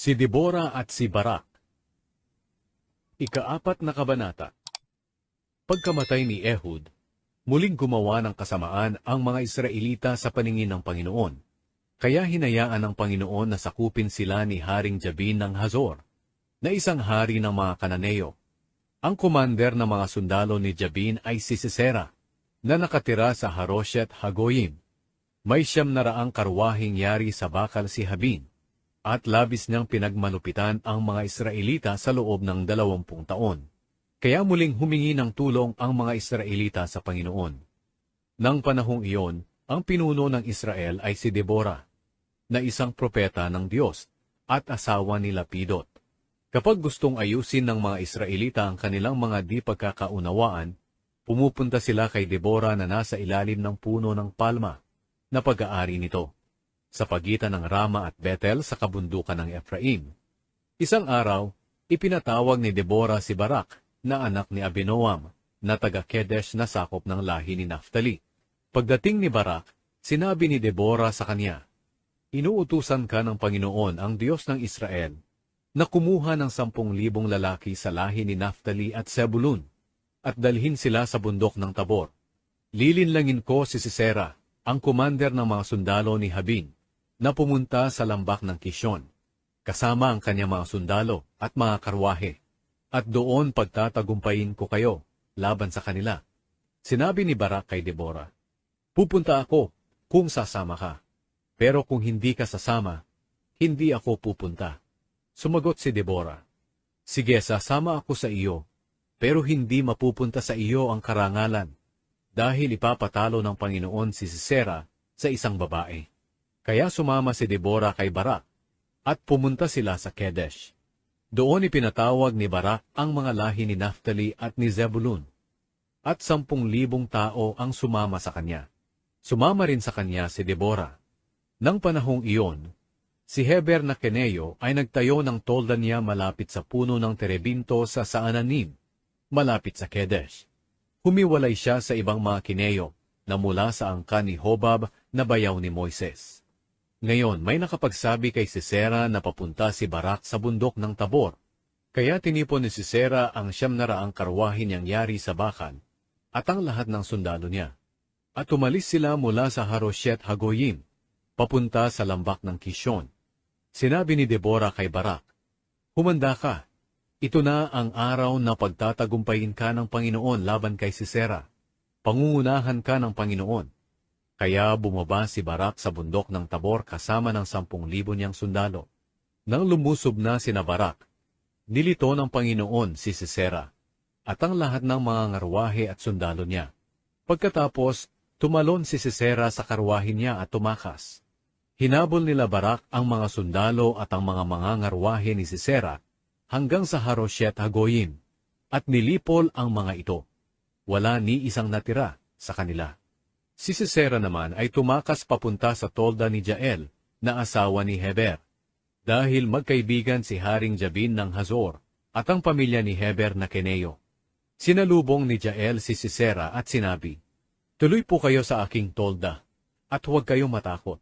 Si Deborah at si Barak Ikaapat na kabanata Pagkamatay ni Ehud, muling gumawa ng kasamaan ang mga Israelita sa paningin ng Panginoon. Kaya hinayaan ng Panginoon na sakupin sila ni Haring Jabin ng Hazor, na isang hari ng mga Kananeo. Ang commander ng mga sundalo ni Jabin ay si Sisera, na nakatira sa Haroshet Hagoyim. May siyam na raang karwahing yari sa bakal si Habin, at labis niyang pinagmalupitan ang mga Israelita sa loob ng dalawampung taon. Kaya muling humingi ng tulong ang mga Israelita sa Panginoon. Nang panahong iyon, ang pinuno ng Israel ay si Deborah, na isang propeta ng Diyos at asawa ni Lapidot. Kapag gustong ayusin ng mga Israelita ang kanilang mga di pagkakaunawaan, pumupunta sila kay Deborah na nasa ilalim ng puno ng palma na pag-aari nito, sa pagitan ng Rama at Bethel sa kabundukan ng Ephraim. Isang araw, ipinatawag ni Deborah si Barak na anak ni Abinoam, na taga-Kedesh na sakop ng lahi ni Naphtali. Pagdating ni Barak, sinabi ni Deborah sa kanya, Inuutusan ka ng Panginoon ang Diyos ng Israel na kumuha ng sampung libong lalaki sa lahi ni Naphtali at Zebulun at dalhin sila sa bundok ng Tabor. Lilinlangin ko si Sisera, ang commander ng mga sundalo ni Habin, na pumunta sa lambak ng Kishon, kasama ang kanyang mga sundalo at mga karwahe, at doon pagtatagumpayin ko kayo laban sa kanila. Sinabi ni Barak kay Deborah, Pupunta ako kung sasama ka, pero kung hindi ka sasama, hindi ako pupunta. Sumagot si Deborah, Sige, sasama ako sa iyo, pero hindi mapupunta sa iyo ang karangalan, dahil ipapatalo ng Panginoon si Sisera sa isang babae. Kaya sumama si Deborah kay Barak, at pumunta sila sa Kedesh. Doon ipinatawag ni Barak ang mga lahi ni Naphtali at ni Zebulun, at sampung libong tao ang sumama sa kanya. Sumama rin sa kanya si Deborah. Nang panahong iyon, si Heber na Keneo ay nagtayo ng tolda niya malapit sa puno ng terebinto sa Saananim, malapit sa Kedesh. Humiwalay siya sa ibang mga Kineo na mula sa angka ni Hobab na bayaw ni Moises. Ngayon, may nakapagsabi kay Sisera na papunta si Barak sa bundok ng Tabor. Kaya tinipon ni Sisera ang siyam na raang karwahin niyang yari sa bakan at ang lahat ng sundalo niya. At umalis sila mula sa Haroshet Hagoyim, papunta sa lambak ng Kishon. Sinabi ni Deborah kay Barak, Humanda ka, ito na ang araw na pagtatagumpayin ka ng Panginoon laban kay Sisera. Pangungunahan ka ng Panginoon. Kaya bumaba si Barak sa bundok ng Tabor kasama ng sampung libo niyang sundalo. Nang lumusob na si Barak, nilito ng Panginoon si Sisera at ang lahat ng mga ngarwahe at sundalo niya. Pagkatapos, tumalon si Sisera sa karwahe niya at tumakas. Hinabol nila Barak ang mga sundalo at ang mga mga ngarwahe ni Sisera hanggang sa Haroshet Hagoyim, at nilipol ang mga ito. Wala ni isang natira sa kanila. Si Sisera naman ay tumakas papunta sa tolda ni Jael, na asawa ni Heber, dahil magkaibigan si Haring Jabin ng Hazor at ang pamilya ni Heber na Keneo. Sinalubong ni Jael si Sisera at sinabi, Tuloy po kayo sa aking tolda, at huwag kayo matakot.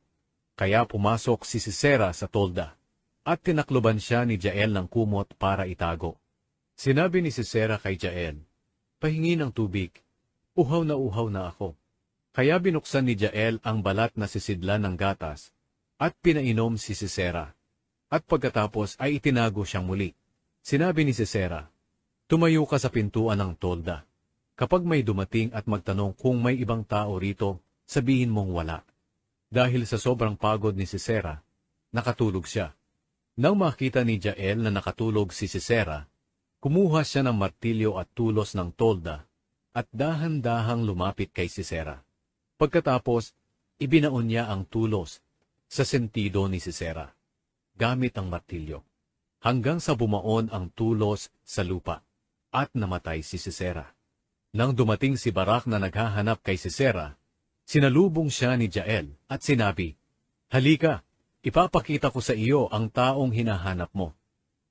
Kaya pumasok si Sisera sa tolda at tinakloban siya ni Jael ng kumot para itago. Sinabi ni Sisera kay Jael, Pahingi ng tubig, uhaw na uhaw na ako. Kaya binuksan ni Jael ang balat na sisidlan ng gatas, at pinainom si Sisera. At pagkatapos ay itinago siyang muli. Sinabi ni Sisera, Tumayo ka sa pintuan ng tolda. Kapag may dumating at magtanong kung may ibang tao rito, sabihin mong wala. Dahil sa sobrang pagod ni Sisera, nakatulog siya. Nang makita ni Jael na nakatulog si Sisera, kumuha siya ng martilyo at tulos ng tolda at dahan-dahang lumapit kay Sisera. Pagkatapos, ibinaon niya ang tulos sa sentido ni Sisera, gamit ang martilyo, hanggang sa bumaon ang tulos sa lupa, at namatay si Sisera. Nang dumating si Barak na naghahanap kay Sisera, sinalubong siya ni Jael at sinabi, Halika, Ipapakita ko sa iyo ang taong hinahanap mo.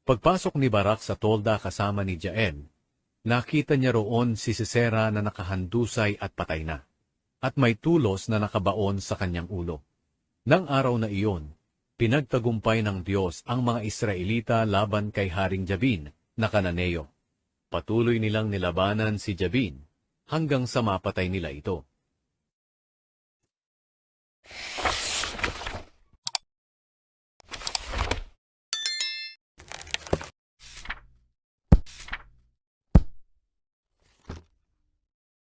Pagpasok ni Barak sa tolda kasama ni Jael, nakita niya roon si Sisera na nakahandusay at patay na, at may tulos na nakabaon sa kanyang ulo. Nang araw na iyon, pinagtagumpay ng Diyos ang mga Israelita laban kay Haring Jabin na Kananeo. Patuloy nilang nilabanan si Jabin hanggang sa mapatay nila ito.